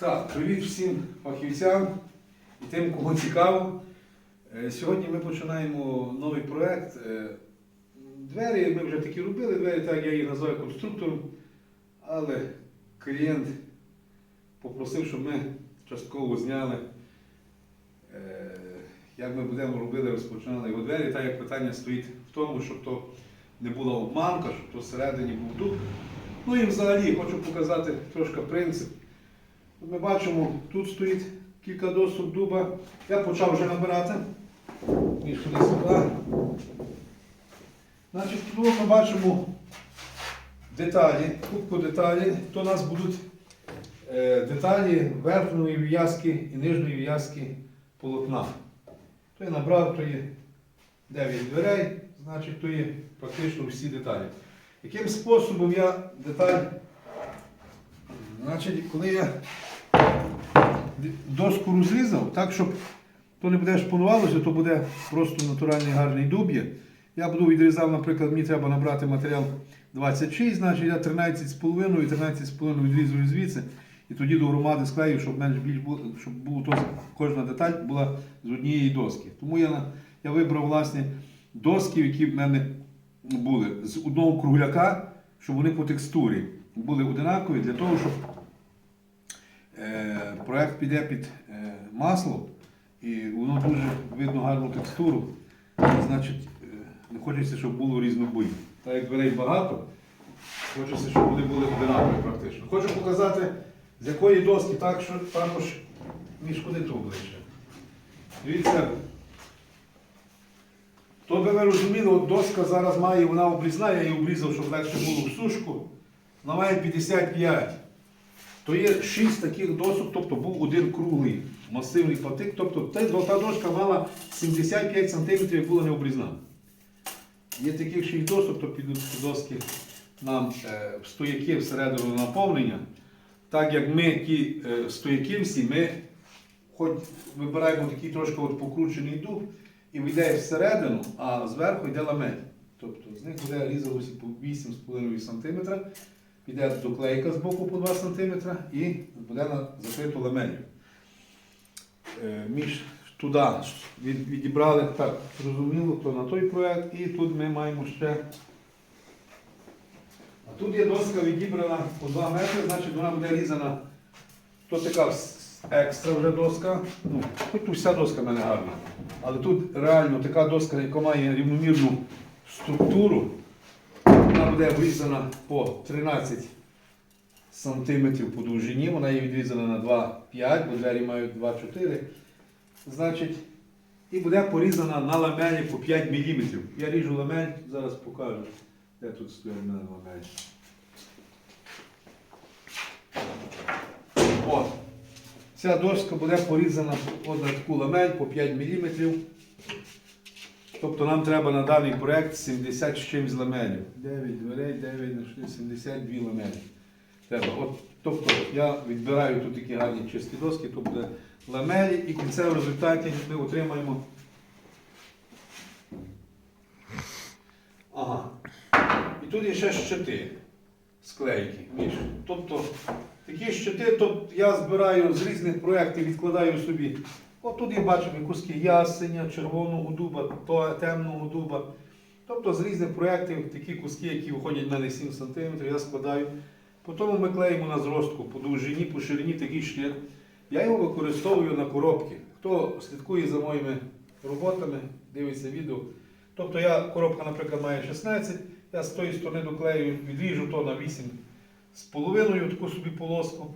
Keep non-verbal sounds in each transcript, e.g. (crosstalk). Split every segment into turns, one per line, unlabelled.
Так, привіт всім фахівцям і тим, кого цікаво. Е, Сьогодні ми починаємо новий проєкт. Е, Двері ми вже такі робили, двері, так я їх називаю конструктором, але клієнт попросив, щоб ми частково зняли, е, як ми будемо робити, розпочинали його двері, так як питання стоїть в тому, щоб то не була обманка, щоб то всередині був дуб. Ну і взагалі хочу показати трошки принцип. Ми бачимо, тут стоїть кілька досок дуба. Я почав вже набирати. Між ходи сюди. Значить, тут ми бачимо деталі, кубку деталі. То у нас будуть е, деталі верхньої в'язки і нижньої в'язки полотна. То я набрав, то є 9 дверей, значить, то є практично всі деталі. Яким способом я деталь, значить, коли я доску розрізав, так, щоб то не буде шпонувалося, то буде просто натуральний гарний дуб є. Я буду відрізав, наприклад, мені треба набрати матеріал 26, значить я 13,5 і 13,5 відрізую звідси. І тоді до громади склею, щоб менш більш було, щоб було то кожна деталь була з однієї доски. Тому я, я вибрав власне доски, які в мене були з одного кругляка, щоб вони по текстурі були одинакові для того, щоб е, проект піде під е, масло і воно дуже видно гарну текстуру. Значить, е, не хочеться, щоб було різнобойно. Так як дверей багато, хочеться, щоб вони були одинакові практично. Хочу показати, з якої доски, так що також між куди то ближче. Дивіться. То би ви розуміли, от доска зараз має, вона обрізна, я її обрізав, щоб легше було в сушку. Вона має 55. То є 6 таких досок, тобто був один круглий масивний патик. Тобто та, дошка мала 75 см, як була не обрізна. Є таких 6 досок, то підуть доски нам е, в стояки всередину наповнення. Так як ми ті е, стояки всі, ми хоч вибираємо такий трошки от покручений дуб і йде всередину, а зверху йде ламель. Тобто з них буде різалося по 8,5 см, піде доклейка з боку по 2 см і буде на закриту ламелью. Е, Між туди відібрали так, зрозуміло, то на той проект, і тут ми маємо ще. А тут є доска відібрана по 2 метри, значить вона буде різана. То така екстра вже доска. Ну, хоч тут вся доска в мене гарна. Але тут реально така доска, яка має рівномірну структуру. Вона буде врізана по 13 сантиметрів по довжині. Вона є відрізана на 2,5, бо двері мають 2,4. Значить, і буде порізана на ламелі по 5 мм. Я ріжу ламель, зараз покажу, де тут стоїть мене ламель. От. Ця доска буде порізана на таку ламель по 5 мм. Тобто нам треба на даний проєкт 70 з чимсь ламелів. 9 дверей, 9 на 6, 72 ламелі. Треба. От, тобто я відбираю тут такі гарні чисті доски, то буде ламелі і в результаті ми отримаємо. Ага. І тут є ще щити склейки. Між. Тобто такі щити, то я збираю з різних проєктів, відкладаю собі. От тут я бачимо і куски ясеня, червоного дуба, темного дуба. Тобто з різних проєктів такі куски, які виходять в мене 7 см, я складаю. Потім ми клеїмо на зростку по довжині, по ширині такий щит. Я його використовую на коробки. Хто слідкує за моїми роботами, дивиться відео. Тобто я коробка, наприклад, має 16, я з тої сторони доклею, відріжу то на 8 з половиною таку собі полоску.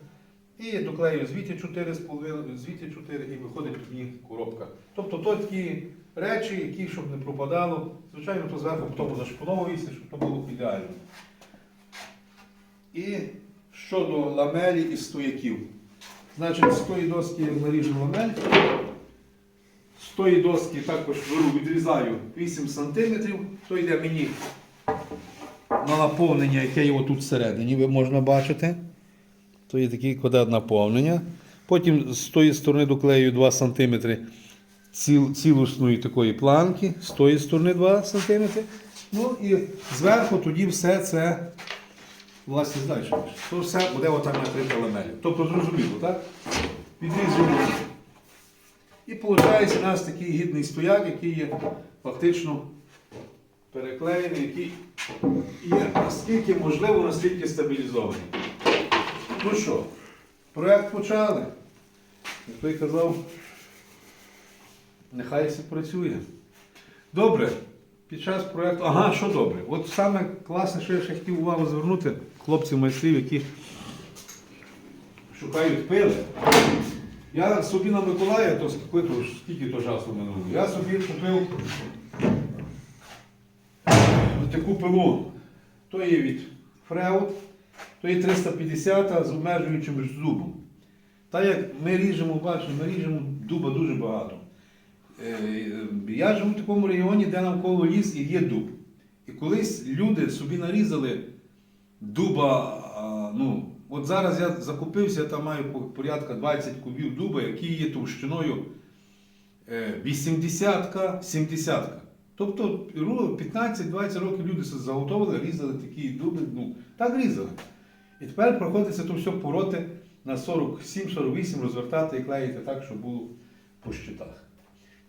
І доклею звідти 4 з половиною, звідти 4 і виходить тоді коробка. Тобто то такі речі, які щоб не пропадало. Звичайно, то зверху потім зашпоновується, щоб то було ідеально. І щодо ламелі і стояків. Значить, з тої доски я наріжу ламель. З тої доски також беру, відрізаю 8 см. То йде мені на наповнення, яке є отут всередині, ви можна бачити. То є такий квадрат наповнення. Потім з тої сторони доклею 2 см ціл, цілісної такої планки, з тої сторони 2 см. Ну і зверху тоді все це власне знаєш, то все буде отак накрите ламелью. Тобто зрозуміло, так? Відрізуємо. І виходить у нас такий гідний стояк, який є фактично переклеєний, який є наскільки можливо, наскільки стабілізований. Ну що, проект почали. Як той казав, нехай все працює. Добре, під час проєкту. Ага, що добре. От саме класне, що я ще хотів увагу звернути хлопців майстрів, які шукають пили. Я собі на Миколая, то скільки то, скільки то часу минуло, я собі купив таку пилу. То є від Фреут, то є 350 з обмежуючим зубом. Так як ми ріжемо, бачимо, ми ріжемо дуба дуже багато. Е, Я живу в такому регіоні, де навколо ліс і є дуб. І колись люди собі нарізали дуба. Ну, от зараз я закупився, там маю порядка 20 кубів дуба, які є товщиною 80-ка, 70-ка. Тобто 15-20 років люди заготовили, різали такі дуби, ну, так різали. І тепер приходиться то все пороти на 47-48, розвертати і клеїти так, щоб було по щитах.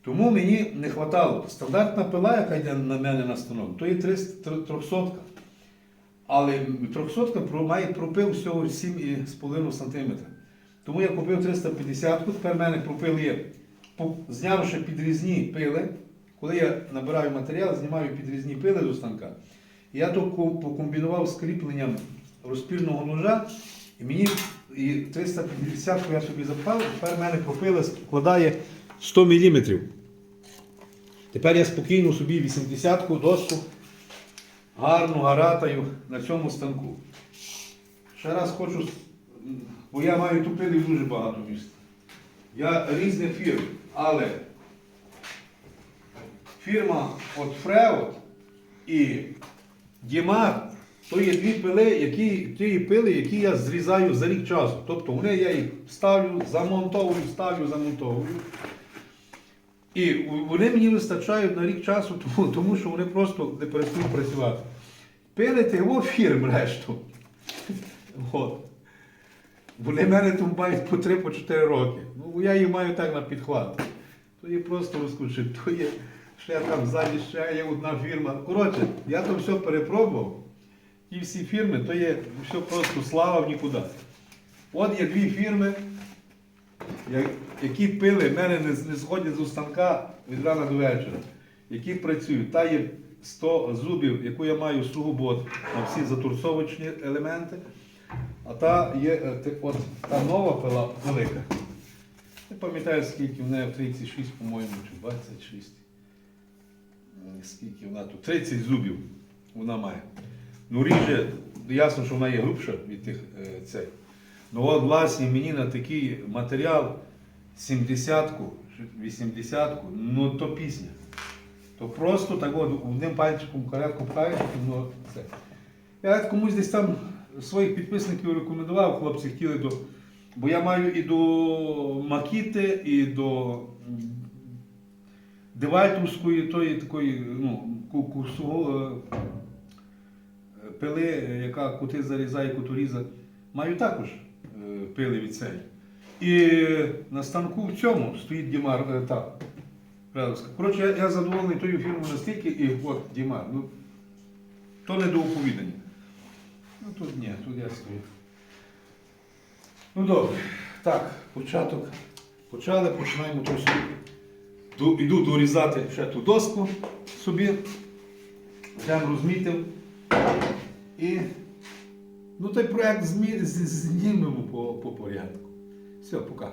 Тому мені не вистачало. Стандартна пила, яка йде на мене на станок, то є 300 Але 300 про- має пропил всього 7,5 см. Тому я купив 350 тепер в мене пропил є. Знявши підрізні пили, коли я набираю матеріал, знімаю підрізні пили до станка. Я то покомбінував з кріпленням розпільного ножа, і мені і 350 я собі запхав, тепер в мене пропила складає 100 мм. Тепер я спокійно собі 80-ку доску гарно гаратаю на цьому станку. Ще раз хочу, бо я маю тупилів дуже багато міста. Я різних фірм, але фірма от Фреот і Дімар то є дві пили, які, ті пили, які я зрізаю за рік часу. Тобто вони я їх ставлю, замонтовую, ставлю, замонтовую. І вони мені вистачають на рік часу, (laughs) тому, тому що вони просто не перестають працювати. Пилити його фірм решту. (laughs) От. Вони мене тут мають по 3-4 роки. Ну, я їх маю так на підхват. То є просто розкручив, то є ще там ззаді ще є одна фірма. Коротше, я то все перепробував. Ті всі фірми, то є все просто слава в нікуди. От є дві фірми, які пили, в мене не, сходять з устанка від рана до вечора, які працюють. Та є 100 зубів, яку я маю сугубо на всі затурсовочні елементи. А та є е, от, та нова пила велика. Не пам'ятаю, скільки в неї 36, по-моєму, чи 26. Скільки вона тут? 30 зубів вона має. Ну, ріже, ясно, що вона є грубша від тих е, цей. Ну от, власне, мені на такий матеріал 70-ку, 80-ку, ну то пісня. То просто так от одним пальчиком каретку пхаєш, ну це. Я комусь десь там своїх підписників рекомендував, хлопці хотіли до. Бо я маю і до Макіти, і до Девальтовської, тої такої, ну, ку- курсового е, пили, е, яка кути зарізає, куту кутуріза, маю також е, пили від цієї. І на станку в цьому стоїть Дімар. е, та. Коротше, я, я задоволений тою фірмою настільки, і от Дімар. Ну, то не до оповідання. Ну тут ні, тут я стою. Ну добре. Так, початок. Почали, починаємо то все. Ду- Іду дорізати ще ту доску собі. Прям розмітив. І ну, той проєкт знімемо по, по порядку. Все, пока.